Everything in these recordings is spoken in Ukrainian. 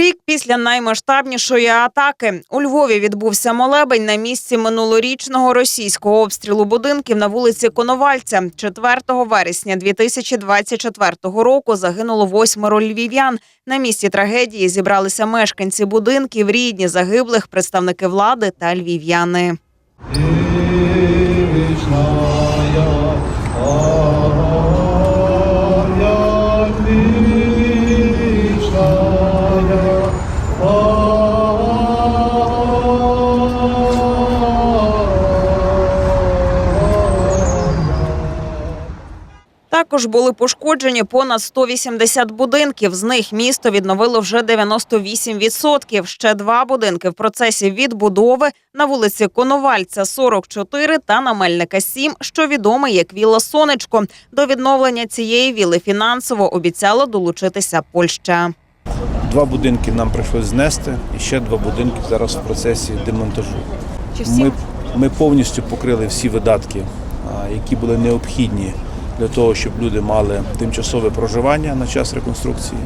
Рік після наймасштабнішої атаки у Львові відбувся молебень на місці минулорічного російського обстрілу будинків на вулиці Коновальця. 4 вересня 2024 року загинуло восьмеро львів'ян. На місці трагедії зібралися мешканці будинків, рідні загиблих, представники влади та львів'яни. Також були пошкоджені понад 180 будинків. З них місто відновило вже 98%. Ще два будинки в процесі відбудови на вулиці Коновальця 44 та на Мельника 7, що відомий як Вілла Сонечко. До відновлення цієї віли фінансово обіцяла долучитися Польща. Два будинки нам прийшлось знести, і ще два будинки зараз в процесі демонтажу. Чи Ми, ми повністю покрили всі видатки, які були необхідні для того, щоб люди мали тимчасове проживання на час реконструкції.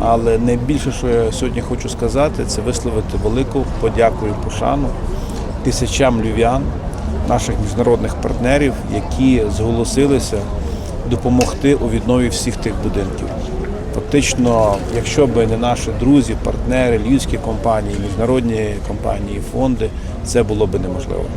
Але найбільше, що я сьогодні хочу сказати, це висловити велику подяку і пошану тисячам львів'ян, наших міжнародних партнерів, які зголосилися допомогти у віднові всіх тих будинків. Фактично, якщо б не наші друзі, партнери, львівські компанії, міжнародні компанії, фонди, це було б неможливо.